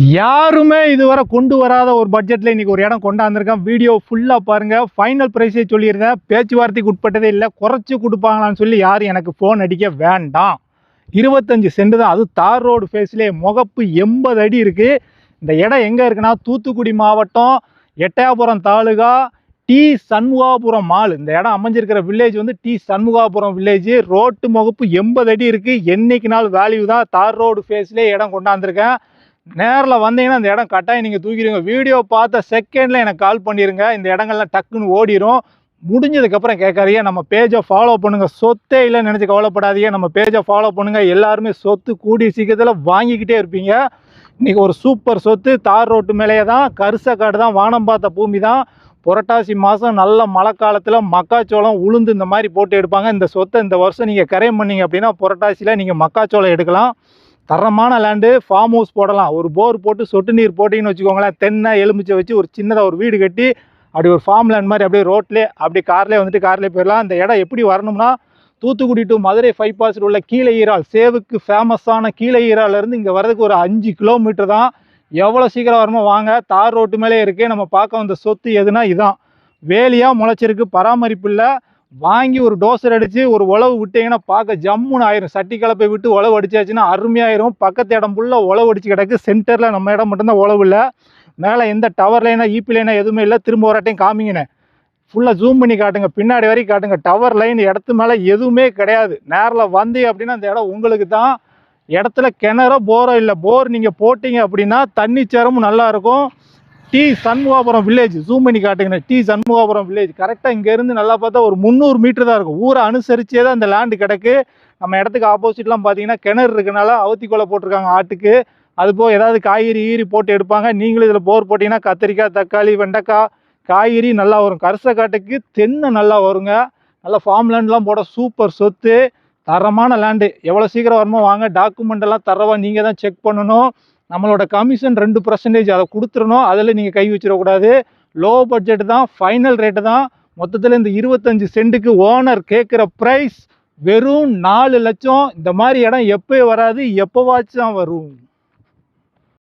யாருமே இதுவரை கொண்டு வராத ஒரு பட்ஜெட்டில் இன்னைக்கு ஒரு இடம் கொண்டாந்துருக்கேன். வீடியோ ஃபுல்லாக பாருங்கள் ஃபைனல் ப்ரைஸே சொல்லியிருந்தேன். பேச்சுவார்த்தைக்கு உட்பட்டதே இல்லை. குறைச்சி கொடுப்பாங்களான்னு சொல்லி யாரும் எனக்கு ஃபோன் அடிக்க வேண்டாம். இருபத்தஞ்சி சென்ட் தான். அது தார் ரோடு ஃபேஸ்லேயே முகப்பு எண்பது அடி இருக்குது இந்த இடம் எங்கே இருக்குன்னா தூத்துக்குடி மாவட்டம் எட்டயாபுரம் தாலுகா டி சண்முகாபுரம் மால். இந்த இடம் அமைஞ்சிருக்கிற வில்லேஜ் வந்து டி சண்முகாபுரம் வில்லேஜ் ரோட்டு முகப்பு எண்பது அடி இருக்குது என்னைக்கு நாள் வேல்யூ தான். தார் ரோடு ஃபேஸ்லேயே இடம் கொண்டாந்துருக்கேன். நேரில் வந்தீங்கன்னா அந்த இடம் கட்டாயம் நீங்கள் தூக்கிடுங்க வீடியோ பார்த்த செகண்டில் எனக்கு கால் பண்ணிடுங்க இந்த இடங்கள்லாம் டக்குன்னு ஓடிடும் முடிஞ்சதுக்கப்புறம் கேட்காதீங்க. நம்ம பேஜை ஃபாலோ பண்ணுங்கள் சொத்தே இல்லைன்னு நினச்சி கவலைப்படாதீங்க. நம்ம பேஜை ஃபாலோ பண்ணுங்கள் எல்லாருமே சொத்து கூடிய சீக்கிரத்தில் வாங்கிக்கிட்டே இருப்பீங்க. இன்றைக்கி ஒரு சூப்பர் சொத்து. தார் ரோட்டு மேலேயே தான் கருசக்காடு தான் வானம் பார்த்த பூமி தான். புரட்டாசி மாதம் நல்ல மழை காலத்தில் மக்காச்சோளம் உளுந்து இந்த மாதிரி போட்டு எடுப்பாங்க. இந்த சொத்தை இந்த வருஷம் நீங்கள் கரையம் பண்ணீங்க அப்படின்னா புரட்டாசியில் நீங்கள் மக்காச்சோளம் எடுக்கலாம். தரமான லேண்டு ஃபார்ம் ஹவுஸ் போடலாம். ஒரு போர் போட்டு சொட்டு நீர் போட்டிங்கன்னு வச்சுக்கோங்களேன் தென்னை எலுமிச்சை வச்சு ஒரு சின்னதாக ஒரு வீடு கட்டி அப்படி ஒரு ஃபார்ம் லேண்ட் மாதிரி அப்படியே ரோட்லேயே அப்படி கார்லேயே வந்துட்டு கார்லேயே போயிடலாம். இந்த இடம் எப்படி வரணும்னா தூத்துக்குடி டு மதுரை ஃபைபாஸில் உள்ள கீழே ஈரால் சேவுக்கு ஃபேமஸான கீழே ஈராலேருந்து இங்கே வரதுக்கு ஒரு அஞ்சு கிலோமீட்டர் தான். எவ்வளோ சீக்கிரம் வரமோ வாங்க தார் ரோட்டு மேலே இருக்கே நம்ம பார்க்க வந்த சொத்து எதுனா இதான். வேலியாக முளைச்சிருக்கு பராமரிப்பு இல்லை. வாங்கி ஒரு டோசர் அடித்து ஒரு உழவு விட்டீங்கன்னா பார்க்க ஜம்முன்னு ஆயிரும். சட்டி கலப்பை விட்டு உழவு அடிச்சாச்சுன்னா அருமையாயிரும். பக்கத்து இடம் ஃபுல்லாக உழவு அடிச்சு கிடக்கு. சென்டரில் நம்ம இடம் மட்டும்தான் உழவு இல்லை. மேலே எந்த டவர் லைனா ஈபி லைனா எதுவுமே இல்லை. திரும்ப ஒரு காமிங்கண்ணே ஃபுல்லாக ஜூம் பண்ணி காட்டுங்க. பின்னாடி வரைக்கும் காட்டுங்க. டவர் லைன் இடத்து மேலே எதுவுமே கிடையாது. நேரில் வந்து அப்படின்னா அந்த இடம் உங்களுக்கு தான். இடத்துல கிணறோ போரோ இல்லை. போர் நீங்கள் போட்டிங்க அப்படின்னா தண்ணி சேரமும் நல்லாயிருக்கும் டி சண்முகாபுரம் வில்லேஜ் ஜூம் பண்ணி காட்டுங்கண்ணே. டி சண்முகாபுரம் வில்லேஜ் கரெக்டாக இங்கேருந்து நல்லா பார்த்தா ஒரு முந்நூறு மீட்டர் தான் இருக்கும். ஊரை அனுசரிச்சே தான் இந்த லேண்டு கிடக்கு. நம்ம இடத்துக்கு ஆப்போசிட்லாம் பார்த்தீங்கன்னா கிணறு இருக்கனால அவுத்தி கொலை போட்டிருக்காங்க ஆட்டுக்கு. அது போக ஏதாவது காய்கறி ஈரி போட்டு எடுப்பாங்க. நீங்களும் இதில் போர் போட்டிங்கன்னா கத்திரிக்காய் தக்காளி வெண்டைக்காய் காய்கறி நல்லா வரும். கரிசக்காட்டுக்கு தென்னை நல்லா வருங்க. நல்லா ஃபார்ம் லேண்ட்லாம் போட சூப்பர் சொத்து. தரமான லேண்டு எவ்வளோ சீக்கிரம் வரமோ வாங்க. டாக்குமெண்ட் எல்லாம் தரவா நீங்கள் தான் செக் பண்ணணும். நம்மளோட கமிஷன் ரெண்டு பர்சன்டேஜ் அதை கொடுத்துடணும். அதில் நீங்கள் கை வச்சிடக்கூடாது. லோ பட்ஜெட் தான் ஃபைனல் ரேட்டு தான். மொத்தத்தில் இந்த இருபத்தஞ்சு சென்ட்டுக்கு ஓனர் கேட்குற ப்ரைஸ் வெறும் நாலு லட்சம். இந்த மாதிரி இடம் எப்போ வராது எப்போவாச்சும் வரும்.